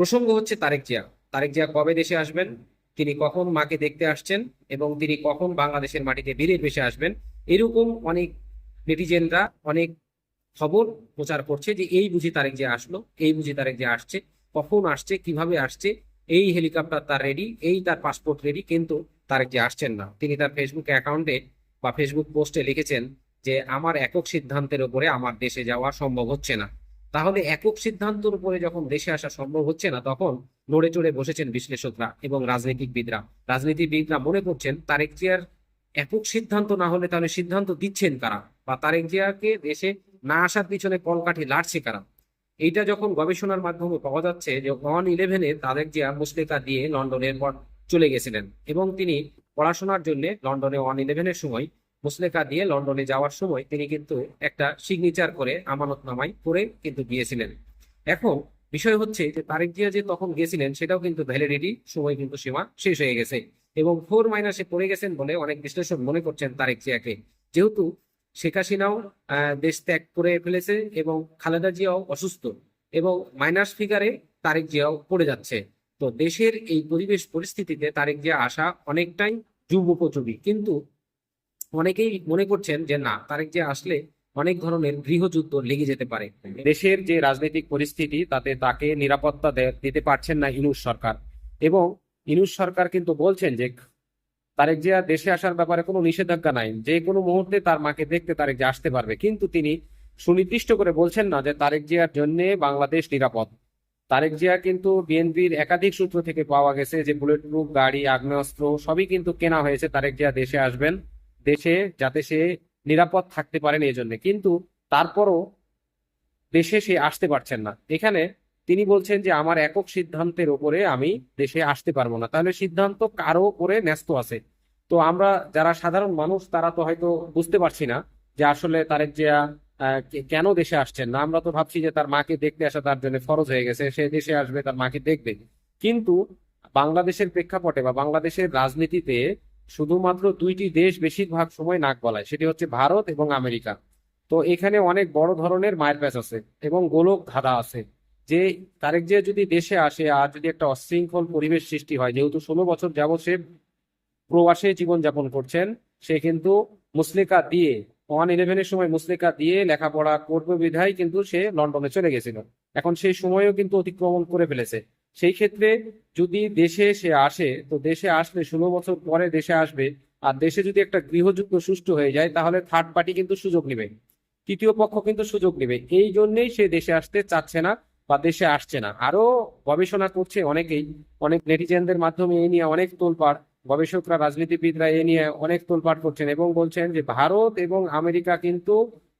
প্রসঙ্গ হচ্ছে তারেক জিয়া। তারেক জিয়া কবে দেশে আসবেন? তিনি কখন মাকে দেখতে আসছেন? এবং তিনি কখন বাংলাদেশের মাটিতে বীরের বেশে আসবেন? এরকম অনেক নেটিজেনরা অনেক খবর প্রচার করছে যে এই বুঝি তারেক জিয়া আসলো, এই বুঝি তারেক জিয়া আসছে, কখন আসছে, কীভাবে আসছে, এই হেলিকপ্টার তার রেডি এই তার পাসপোর্ট রেডি কিন্তু তারেক জিয়া আসছেন না। তিনি তার ফেসবুক অ্যাকাউন্টে বা ফেসবুক পোস্টে লিখেছেন যে, আমার একক সিদ্ধান্তের উপরে আমার দেশে যাওয়া সম্ভব হচ্ছে না। তাহলে একক সিদ্ধান্তের উপরে যখন দেশে আসা সম্ভব হচ্ছে না, তখন নড়ে চড়ে বসেছেন বিশ্লেষকরা এবং রাজনীতিবিদরা রাজনীতিবিদরা মনে করছেন তারেক জিয়ার একক সিদ্ধান্ত না হলে তাহলে সিদ্ধান্ত দিচ্ছেন কারা? বা তারেক জিয়াকে দেশে না আসার পিছনে কলকাঠি লাড়ছে কারা? এইটা যখন গবেষণার মাধ্যমে পাওয়া যাচ্ছে যে ওয়ান ইলেভেনে তারেক জিয়া মুসলিকা দিয়ে লন্ডনের পর চলে গেছিলেন এবং তিনি পড়াশোনার জন্য লন্ডনে ওয়ান ইলেভেনের সময় মুসলেকা দিয়ে লন্ডনে যাওয়ার সময় তিনি কিন্তু একটা সিগনেচার করে আমানত আমানতনামায় করে কিন্তু গিয়েছিলেন। এখন বিষয় হচ্ছে যে তারেক জিয়া যে তখন গেছিলেন সেটাও কিন্তু ভ্যালিডিটি সময় কিন্তু সীমা শেষ হয়ে গেছে এবং ফোর মাইনাসে পড়ে গেছেন বলে অনেক বিশ্লেষক মনে করছেন তারেক জিয়াকে। যেহেতু শেখ হাসিনাও দেশ ত্যাগ করে ফেলেছে এবং খালেদা জিয়াও অসুস্থ এবং মাইনাস ফিগারে তারেক জিয়াও পড়ে যাচ্ছে। তো দেশের এই পরিবেশ পরিস্থিতিতে তারেক জিয়া আসা অনেকটাই যুগোপযোগী। কিন্তু অনেকেই মনে করছেন যে না, তারেক জিয়া আসলে অনেক ধরনের গৃহযুদ্ধ লেগে যেতে পারে। দেশের যে রাজনৈতিক পরিস্থিতি, তাতে তাকে নিরাপত্তা দিতে পারছেন না ইনুস সরকার। এবং ইনুস সরকার কিন্তু বলছেন যে, তারেক জিয়া দেশে আসার ব্যাপারে কোনো নিষেধাজ্ঞা নাই। যে কোনো মুহূর্তে তার মাকে দেখতে তারেক জিয়া আসতে পারবে। কিন্তু তিনি সুনির্দিষ্ট করে বলছেন না যে তারেক জিয়ার জন্য বাংলাদেশ নিরাপদ। তারেক জিয়া কিন্তু বিএনপির একাধিক সূত্র থেকে পাওয়া গেছে যে বুলেট প্রুফ গাড়ি, আগ্নেয়াস্ত্র সবই কিন্তু কেনা হয়েছে। তারেক জিয়া দেশে আসবেন। দেশে, যাতে সে নিরাপদ থাকতে পারেন এই জন্য। কিন্তু তারপরও দেশে সে আসতে পারছেন না। এখানে তিনি বলছেন যে, আমার একক সিদ্ধান্তের উপরে আমি দেশে আসতে পারব না। তাহলে সিদ্ধান্ত কারও করে ন্যস্ত আছে। তো আমরা যারা সাধারণ মানুষ, তারা তো হয়তো বুঝতে পারছি না যে, আসলে তারেক জিয়া কেন দেশে আসছেন না? আমরা তো ভাবছি যে, তার মাকে দেখতে আসা তার জন্য ফরজ হয়ে গেছে। সে দেশে আসবে, তার মাকে দেখবে। কিন্তু বাংলাদেশের প্রেক্ষাপটে বা বাংলাদেশের রাজনীতিতে শুধুমাত্র দুইটি দেশ বেশিরভাগ সময় নাক গলায়, সেটি হচ্ছে ভারত এবং আমেরিকা। তো এখানে অনেক বড় ধরনের মায়ের প্যাচ আছে এবং গোলক ধাঁধা আছে। যে তারেক জিয়া যদি দেশে আসে আর যদি একটা অশৃঙ্খল পরিবেশ সৃষ্টি হয়, যেহেতু ষোলো বছর যাবৎ সে প্রবাসে জীবনযাপন করছেন, সে কিন্তু মুসলিকা দিয়ে, ওয়ান ইলেভেনের সময় মুসলিকা দিয়ে লেখাপড়া করবে বিধায় কিন্তু সে লন্ডনে চলে গেছিল। এখন সেই সময়ও কিন্তু অতিক্রমণ করে ফেলেছে। সেই ক্ষেত্রে যদি দেশে সে আসে, তো দেশে আসলে ষোলো বছর পরে দেশে আসবে। আর দেশে যদি একটা গৃহযুদ্ধ সুষ্ঠু হয়ে যায়, তাহলে থার্ড পার্টি কিন্তু সুযোগ নেবে। তৃতীয় পক্ষ কিন্তু সুযোগ নেবে। এই জন্যই সে দেশে আসতে চাচ্ছে না বা দেশে আসছে না। আরও গবেষণা করছে অনেকেই। অনেক নেটিজেনদের মাধ্যমে এই নিয়ে অনেক তোলপাড়। গবেষকরা, রাজনীতিবিদরা এ নিয়ে অনেক তোলপাড় করছেন এবং বলছেন যে, ভারত এবং আমেরিকা কিন্তু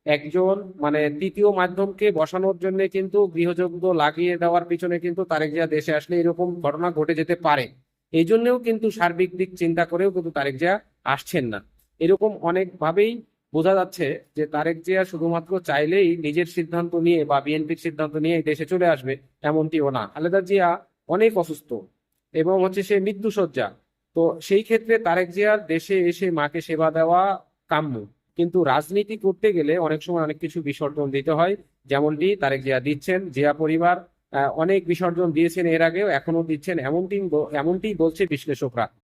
একজন মানে তৃতীয় মাধ্যমকে বসানোর জন্য কিন্তু গৃহযুদ্ধ লাগিয়ে দেওয়ার পিছনে কিন্তু তারেক জিয়া দেশে আসলে এরকম ঘটনা ঘটে যেতে পারে। এই জন্যেও কিন্তু সার্বিক দিক চিন্তা করেও কিন্তু তারেক জিয়া আসছেন না। এরকম অনেকভাবেই বোঝা যাচ্ছে যে তারেক জিয়া শুধুমাত্র চাইলেই নিজের সিদ্ধান্ত নিয়ে বা বিএনপির সিদ্ধান্ত নিয়ে দেশে চলে আসবে এমনটিও না। আলেদা জিয়া অনেক অসুস্থ এবং হচ্ছে সে মৃত্যুসজ্জা তো সেই ক্ষেত্রে তারেক জিয়ার দেশে এসে মাকে সেবা দেওয়া কাম্য। কিন্তু রাজনীতি করতে গেলে অনেক সময় অনেক কিছু বিসর্জন দিতে হয়। যেমনটি তারেক জিয়া দিচ্ছেন, জিয়া পরিবার অনেক বিসর্জন দিয়েছেন এর আগেও এখনও দিচ্ছেন। এমনটি এমনটি বলছে বিশ্লেষকরা।